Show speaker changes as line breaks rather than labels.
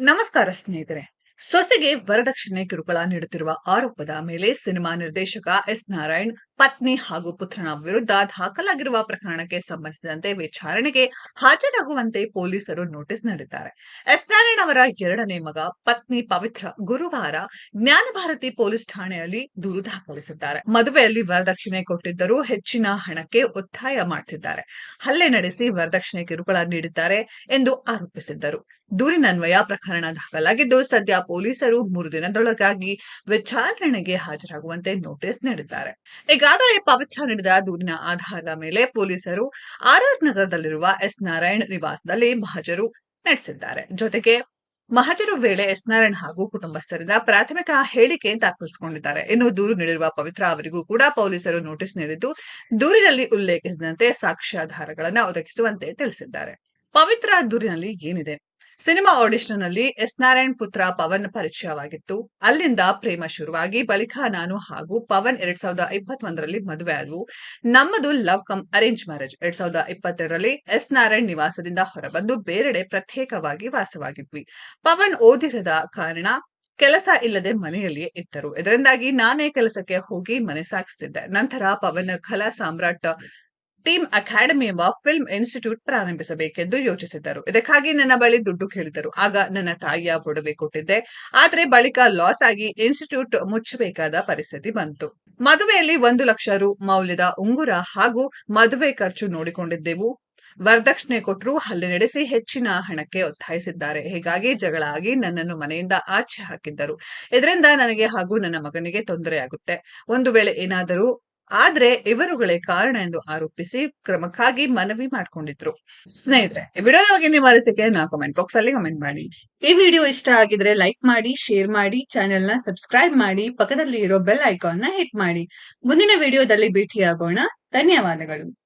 ನಮಸ್ಕಾರ ಸ್ನೇಹಿತರೆ. ಸೊಸೆಗೆ ವರದಕ್ಷಿಣೆ ಕಿರುಕುಳ ನೀಡುತ್ತಿರುವ ಆರೋಪದ ಮೇಲೆ ಸಿನಿಮಾ ನಿರ್ದೇಶಕ ಎಸ್ ನಾರಾಯಣ್ ಪತ್ನಿ ಹಾಗೂ ಪುತ್ರನ ವಿರುದ್ಧ ದಾಖಲಾಗಿರುವ ಪ್ರಕರಣಕ್ಕೆ ಸಂಬಂಧಿಸಿದಂತೆ ವಿಚಾರಣೆಗೆ ಹಾಜರಾಗುವಂತೆ ಪೊಲೀಸರು ನೋಟಿಸ್ ನೀಡಿದ್ದಾರೆ. ಎಸ್ ನಾರಾಯಣ್ ಅವರ ಎರಡನೇ ಮಗ ಪತ್ನಿ ಪವಿತ್ರ ಗುರುವಾರ ಜ್ಞಾನಭಾರತಿ ಪೊಲೀಸ್ ಠಾಣೆಯಲ್ಲಿ ದೂರು ದಾಖಲಿಸಿದ್ದಾರೆ. ಮದುವೆಯಲ್ಲಿ ವರದಕ್ಷಿಣೆ ಕೊಟ್ಟಿದ್ದರೂ ಹೆಚ್ಚಿನ ಹಣಕ್ಕೆ ಒತ್ತಾಯ ಮಾಡುತ್ತಿದ್ದಾರೆ ಹಲ್ಲೆ ನಡೆಸಿ ವರದಕ್ಷಿಣೆ ಕಿರುಕುಳ ನೀಡಿದ್ದಾರೆ ಎಂದು ಆರೋಪಿಸಿದ್ದರು. ದೂರಿನನ್ವಯ ಪ್ರಕರಣ ದಾಖಲಾಗಿದ್ದು ಸದ್ಯ ಪೊಲೀಸರು ಮೂರು ದಿನದೊಳಗಾಗಿ ವಿಚಾರಣೆಗೆ ಹಾಜರಾಗುವಂತೆ ನೋಟಿಸ್ ನೀಡಿದ್ದಾರೆ. ಈಗಾಗಲೇ ಪವಿತ್ರ ನೀಡಿದ ದೂರಿನ ಆಧಾರದ ಮೇಲೆ ಪೊಲೀಸರು ಆರ್ಆರ್ ನಗರದಲ್ಲಿರುವ ಎಸ್ ನಾರಾಯಣ್ ನಿವಾಸದಲ್ಲಿ ಮಹಜರು ನಡೆಸಿದ್ದಾರೆ. ಜೊತೆಗೆ ಮಹಜರು ವೇಳೆ ಎಸ್ ನಾರಾಯಣ್ ಹಾಗೂ ಕುಟುಂಬಸ್ಥರಿಂದ ಪ್ರಾಥಮಿಕ ಹೇಳಿಕೆ ದಾಖಲಿಸಿಕೊಂಡಿದ್ದಾರೆ. ಇನ್ನು ದೂರು ನೀಡಿರುವ ಪವಿತ್ರ ಅವರಿಗೂ ಕೂಡ ಪೊಲೀಸರು ನೋಟಿಸ್ ನೀಡಿದ್ದು, ದೂರಿನಲ್ಲಿ ಉಲ್ಲೇಖಿಸಿದಂತೆ ಸಾಕ್ಷ್ಯಾಧಾರಗಳನ್ನು ಒದಗಿಸುವಂತೆ ತಿಳಿಸಿದ್ದಾರೆ. ಪವಿತ್ರ ದೂರಿನಲ್ಲಿ ಏನಿದೆ? Cinema ಆಡಿಷನ್ನಲ್ಲಿ S. ನಾರಾಯಣ್ ಪುತ್ರ ಪವನ್ ಪರಿಚಯವಾಗಿತ್ತು. ಅಲ್ಲಿಂದ ಪ್ರೇಮ ಶುರುವಾಗಿ, ಬಳಿಕ ನಾನು ಹಾಗೂ ಪವನ್ ಎರಡ್ ಸಾವಿರದ ಇಪ್ಪತ್ತೊಂದರಲ್ಲಿ ಮದುವೆ ಆದವು. ನಮ್ಮದು ಲವ್ ಕಮ್ ಅರೇಂಜ್ ಮ್ಯಾರೇಜ್. ಎರಡ್ ಸಾವಿರದ ಇಪ್ಪತ್ತೆರಡರಲ್ಲಿ ಎಸ್. ನಾರಾಯಣ್ ನಿವಾಸದಿಂದ ಹೊರಬಂದು ಬೇರೆಡೆ ಪ್ರತ್ಯೇಕವಾಗಿ ವಾಸವಾಗಿದ್ವಿ. ಪವನ್ ಓದಿರದ ಕಾರಣ ಕೆಲಸ ಇಲ್ಲದೆ ಮನೆಯಲ್ಲಿಯೇ ಇದ್ದರು. ಇದರಿಂದಾಗಿ ನಾನೇ ಕೆಲಸಕ್ಕೆ ಹೋಗಿ ಮನೆ ಸಾಗಿಸ್ತಿದ್ದೆ. ನಂತರ ಪವನ್ ಕಲಾ ಸಾಮ್ರಾಟ್ ಟೀಮ್ ಅಕಾಡೆಮಿ ಎಂಬ ಫಿಲ್ಮ್ ಇನ್ಸ್ಟಿಟ್ಯೂಟ್ ಪ್ರಾರಂಭಿಸಬೇಕೆಂದು ಯೋಚಿಸಿದ್ದರು. ಇದಕ್ಕಾಗಿ ನನ್ನ ಬಳಿ ದುಡ್ಡು ಕೇಳಿದರು. ಆಗ ನನ್ನ ತಾಯಿಯ ಒಡವೆ ಕೊಟ್ಟಿದ್ದೆ. ಆದರೆ ಬಳಿಕ ಲಾಸ್ ಆಗಿ ಇನ್ಸ್ಟಿಟ್ಯೂಟ್ ಮುಚ್ಚಬೇಕಾದ ಪರಿಸ್ಥಿತಿ ಬಂತು. ಮದುವೆಯಲ್ಲಿ ಒಂದು ಲಕ್ಷ ರು ಮೌಲ್ಯದ ಉಂಗುರ ಹಾಗೂ ಮದುವೆ ಖರ್ಚು ನೋಡಿಕೊಂಡಿದ್ದೆವು. ವರದಕ್ಷಿಣೆ ಕೊಟ್ಟರು ಹಲ್ಲೆ ನಡೆಸಿ ಹೆಚ್ಚಿನ ಹಣಕ್ಕೆ ಒತ್ತಾಯಿಸಿದ್ದಾರೆ. ಹೀಗಾಗಿ ಜಗಳ ಆಗಿ ನನ್ನನ್ನು ಮನೆಯಿಂದ ಆಚೆ ಹಾಕಿದ್ದರು. ಇದರಿಂದ ನನಗೆ ಹಾಗೂ ನನ್ನ ಮಗನಿಗೆ ತೊಂದರೆಯಾಗುತ್ತೆ ಒಂದು ವೇಳೆ ಏನಾದರೂ ಆದ್ರೆ ಇವರುಗಳೇ ಕಾರಣ ಎಂದು ಆರೋಪಿಸಿ ಕ್ರಮಕ್ಕಾಗಿ ಮನವಿ ಮಾಡಿಕೊಂಡಿದ್ರು. ಸ್ನೇಹಿತರೆ, ಈ ವಿಡಿಯೋದ ಬಗ್ಗೆ ನಿಮ್ಮ ಅನಿಸಿಕೆ ನಾ ಕಮೆಂಟ್ ಬಾಕ್ಸ್ ಅಲ್ಲಿ ಕಮೆಂಟ್ ಮಾಡಿ. ಈ ವಿಡಿಯೋ ಇಷ್ಟ ಆಗಿದ್ರೆ ಲೈಕ್ ಮಾಡಿ ಶೇರ್ ಮಾಡಿ ಚಾನೆಲ್ನ ಸಬ್ಸ್ಕ್ರೈಬ್ ಮಾಡಿ ಪಕ್ಕದಲ್ಲಿ ಇರೋ ಬೆಲ್ ಐಕಾನ್ನ ಹಿಟ್ ಮಾಡಿ. ಮುಂದಿನ ವಿಡಿಯೋದಲ್ಲಿ ಭೇಟಿಯಾಗೋಣ. ಧನ್ಯವಾದಗಳು.